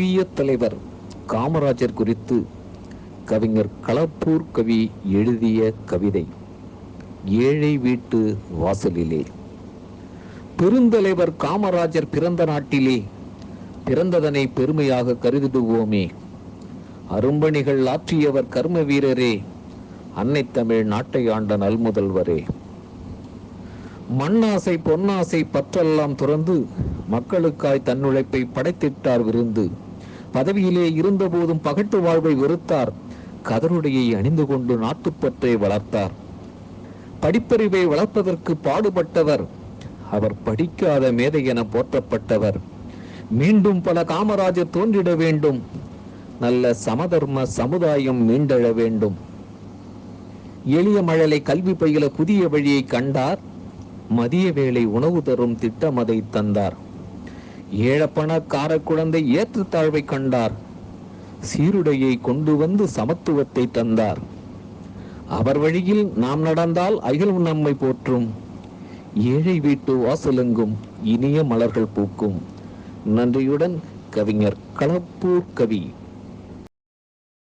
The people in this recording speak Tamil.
பிய தலைவர் காமராஜர் குறித்து கவிஞர் களப்பூர் கவி எழுதிய கவிதை ஏழை வீட்டு வாசலிலே. பெருந்தலைவர் காமராஜர் பிறந்த நாட்டிலே பிறந்ததனை பெருமையாக கருதிடுவோமே அரும்பணிகள் ஆற்றியவர் கர்ம வீரரே அன்னை தமிழ் நாட்டை ஆண்ட நல்முதல்வரே மண்ணாசை பொன்னாசை பற்றெல்லாம் துறந்து மக்களுக்காய் தன்னுழைப்பை படைத்திட்டார் விருந்து. பதவியிலே இருந்தபோதும் பகட்டு வாழ்வை வெறுத்தார். கதருடையை அணிந்து கொண்டு நாட்டுப்பற்றை வளர்த்தார். படிப்பறிவை வளர்ப்பதற்கு பாடுபட்டவர். அவர் படிக்காத மேதை என போற்றப்பட்டவர். மீண்டும் பல காமராஜர் தோன்றிட வேண்டும். நல்ல சமதர்ம சமுதாயம் மீண்டெழ வேண்டும். எளிய மழலை கல்வி பயில புதிய வழியை கண்டார். மதிய வேளை உணவு தரும் திட்டம் அதை தந்தார். ஏழப்பணக்கார குழந்தை ஏற்றுத்தாழ்வை கண்டார். சீருடையை கொண்டு வந்து சமத்துவத்தை தந்தார். அவர் வழியில் நாம் நடந்தால் அகிலும் நம்மை போற்றும். ஏழை வீட்டு வாசலெங்கும் இனிய மலர்கள் பூக்கும். நன்றியுடன் கவிஞர் களப்பூர் கவி